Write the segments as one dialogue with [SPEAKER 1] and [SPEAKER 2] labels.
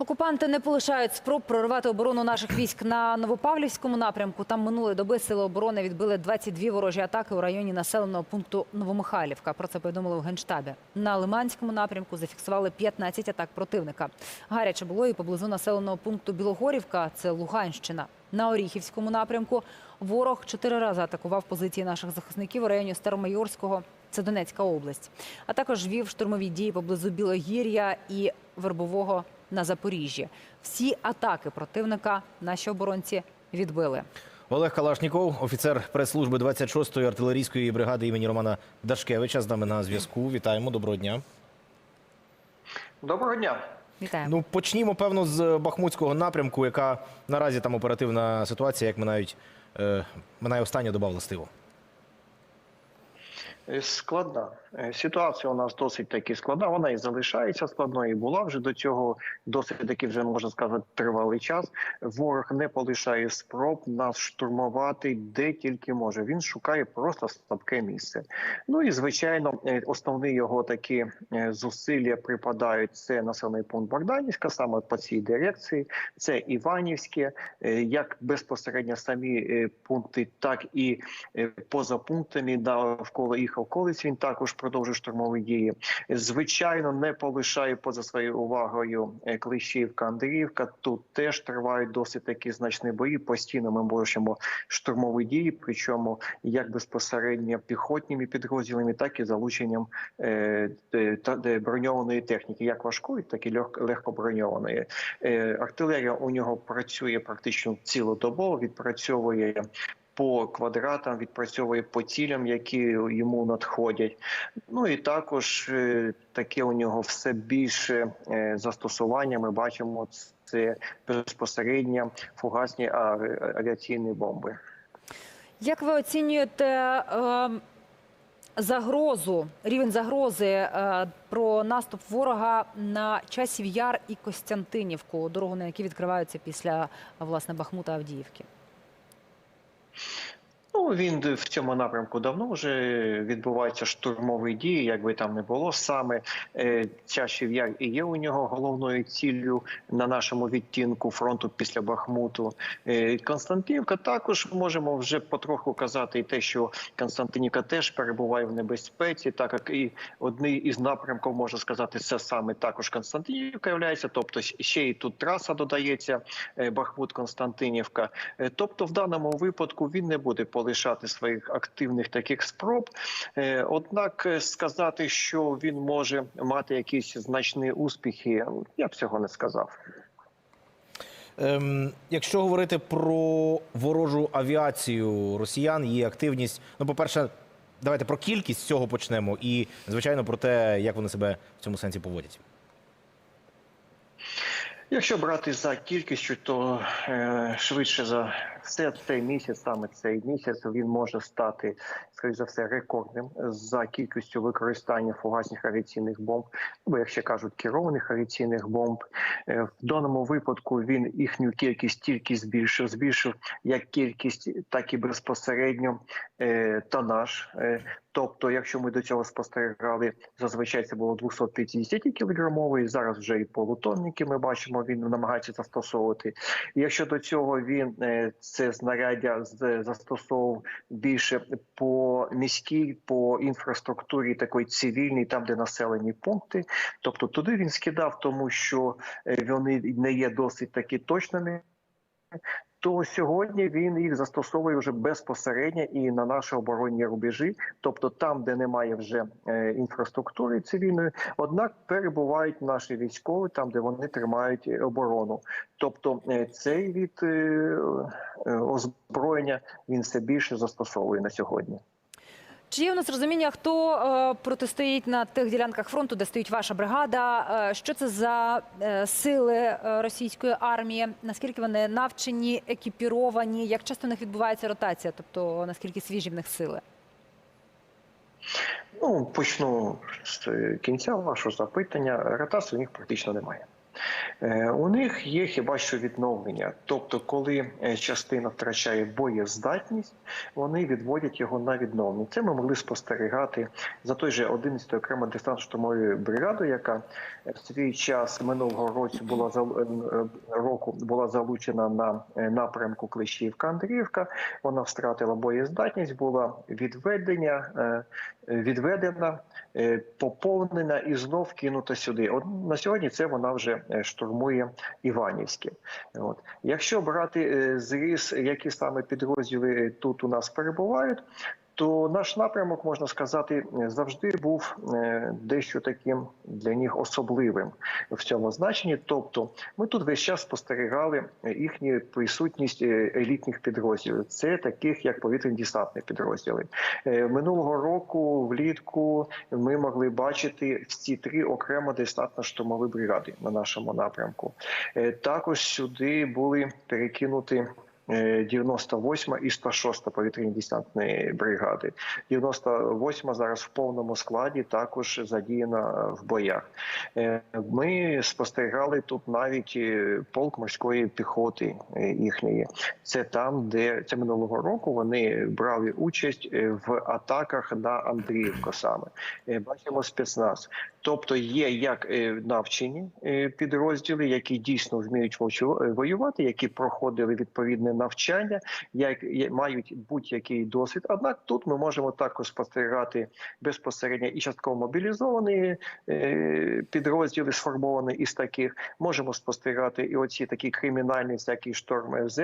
[SPEAKER 1] Окупанти не полишають спроб проривати оборону наших військ на Новопавлівському напрямку. Там минулої доби сили оборони відбили 22 ворожі атаки у районі населеного пункту Новомихайлівка. Про це повідомили в генштабі. На Лиманському напрямку зафіксували 15 атак противника. Гаряче було і поблизу населеного пункту Білогорівка. Це Луганщина. На Оріхівському напрямку ворог чотири рази атакував позиції наших захисників у районі Старомайорського. Це Донецька область. А також вів штурмові дії поблизу Білогір'я і Вербового на Запоріжжі. Всі атаки противника наші оборонці відбили.
[SPEAKER 2] Олег Калашніков, офіцер прес-служби 26-ї артилерійської бригади імені Романа Дашкевича, з нами на зв'язку. Вітаємо, доброго дня.
[SPEAKER 3] Доброго дня.
[SPEAKER 1] Вітаємо.
[SPEAKER 2] Ну почнімо певно з Бахмутського напрямку, яка наразі там оперативна ситуація, як минають е, минає остання доба властиво.
[SPEAKER 3] Е, Складна Е, ситуація у нас досить таки складна. Вона і залишається складною. і Була вже до цього досить таки вже можна сказати тривалий час. Ворог не полишає спроб нас штурмувати де тільки може. Він шукає просто слабке місце. Ну і звичайно, е, основні його такі зусилля припадають. Це населений пункт Богданівська, саме по цій дирекції. Це Іванівське, як безпосередньо самі пункти, так і поза пунктами навколо їх околиць. Він також продовжує штурмові дії. Звичайно, не полишає поза своєю увагою е, Клещівка, Андріївка. Тут теж тривають досить такі значні бої. Постійно ми бачимо штурмові дії, причому як безпосередньо піхотніми підрозділами, так і залученням е, е, де броньованої техніки, як важкої, так і лег- легкоброньованої. Е, артилерія у нього працює практично цілодобово, відпрацьовує. По квадратам відпрацьовує по цілям, які йому надходять. Ну і також е, таке у нього все більше е, застосування. Ми бачимо це безпосередньо фугасні авіаційні бомби.
[SPEAKER 1] Як ви оцінюєте е, загрозу, рівень загрози е, про наступ ворога на часів Яр і Костянтинівку, дорогу на які відкриваються після власне Бахмута Авдіївки?
[SPEAKER 3] Він в цьому напрямку давно вже відбуваються штурмові дії, як би там не було. Саме е, чашів яр і є у нього головною ціллю на нашому відтінку фронту після Бахмуту. Е, Константинівка також можемо вже потроху казати і те, що Константинівка теж перебуває в небезпеці, так як і одний із напрямків можна сказати, це саме також Константинівка являється. Тобто ще і тут траса додається е, Бахмут Константинівка. Е, Тобто, в даному випадку він не буде полишати своїх активних таких спроб. Е, Однак е, сказати, що він може мати якісь значні успіхи, я б цього не сказав.
[SPEAKER 2] Ем, якщо говорити про ворожу авіацію росіян, її активність, ну, по-перше, давайте про кількість цього почнемо, і звичайно про те, як вони себе в цьому сенсі поводять.
[SPEAKER 3] Якщо брати за кількістю, то е, швидше за все цей місяць, саме цей місяць, він може стати, скоріш за все, рекордним за кількістю використання фугасних авіаційних бомб, або як ще кажуть, керованих авіаційних бомб. Е, в даному випадку він їхню кількість тільки збільшив, збільшив як кількість, так і безпосередньо е, тонаж. Е, Тобто, якщо ми до цього спостерігали, зазвичай це було 250 кілограмовий, зараз вже і полутонники ми бачимо, він намагається застосовувати. Якщо до цього він е, це знаряддя застосовував більше по міській, по інфраструктурі такої цивільній, там де населені пункти, тобто туди він скидав, тому що е, вони не є досить таки точними. То сьогодні він їх застосовує вже безпосередньо і на наші оборонні рубежі, тобто там, де немає вже е, інфраструктури цивільної, однак перебувають наші військові там, де вони тримають е, оборону. Тобто е, цей від озброєння він все більше застосовує на сьогодні.
[SPEAKER 1] Чи є у нас розуміння, хто е, протистоїть на тих ділянках фронту, де стоїть ваша бригада? Е, що це за е, сили російської армії? Наскільки вони навчені, екіпіровані? Як часто у них відбувається ротація? Тобто наскільки свіжі в них сили?
[SPEAKER 3] Ну почну з кінця вашого запитання. Ротації у них практично немає. Е, У них є хіба що відновлення. Тобто, коли е, частина втрачає боєздатність, вони відводять його на відновлення. Це ми могли спостерігати за той же 11 окремо десантно-штурмовою бригадою, яка в свій час минулого року була е, е, року була залучена на е, напрямку Клещівка Андріївка. Вона втратила боєздатність, була відведення, е, відведена, е, поповнена і знов кинута сюди. От на сьогодні це вона вже е, штурмує Іванівське. От якщо брати е, зріз, які саме підрозділи тут у нас перебувають. То наш напрямок можна сказати завжди був е, дещо таким для них особливим в цьому значенні. Тобто, ми тут весь час спостерігали їхню присутність е, елітних підрозділів. Це таких як повітряні десантні підрозділи. Е, Минулого року влітку ми могли бачити всі три окремо десантно-штурмові бригади на нашому напрямку. Також сюди були перекинуті. Е, 98 і 106 повітряні десантні бригади. 98 зараз в повному складі також задіяна в боях. Е, Ми спостерігали тут навіть е, полк морської піхоти е, їхньої. Це там, де це минулого року вони брали участь е, в атаках на Андріївку саме. Е, Бачимо спецназ. Тобто є як е, навчені е, підрозділи, які дійсно вміють е, воювати, які проходили відповідне навчання, як мають будь-який досвід. Однак тут ми можемо також спостерігати безпосередньо і частково мобілізовані е, підрозділи, сформовані із таких. Можемо спостерігати і оці такі кримінальні всякі шторм ФЗ.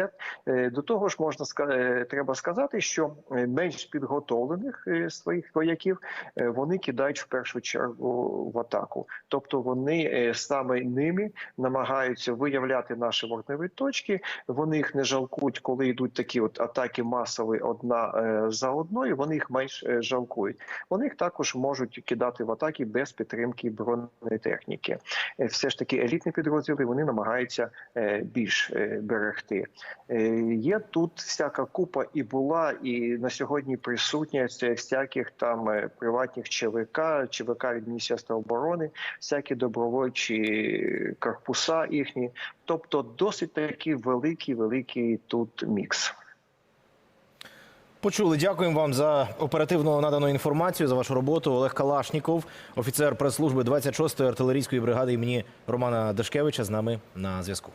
[SPEAKER 3] Е, До того ж, можна е, треба сказати, що менш підготовлених своїх вояків вони кидають в першу чергу в атаку. Тобто вони саме ними намагаються виявляти наші вогневі точки. Вони їх не жалкують, коли йдуть такі от атаки масові одна е, за одною. Вони їх менш е, жалкують. Вони їх також можуть кидати в атаки без підтримки бронетехніки. Е, Все ж таки елітні підрозділи вони намагаються більш берегти. Є тут всяка купа і була, і на сьогодні присутня всяких там приватних ЧВК, ЧВК від Міністерства оборони, всякі добровольчі корпуса їхні. Тобто досить такий великий, великий тут мікс.
[SPEAKER 2] Почули. Дякуємо вам за оперативно надану інформацію за вашу роботу. Олег Калашніков, офіцер прес-служби 26-ї артилерійської бригади імені Романа Дашкевича, з нами на зв'язку.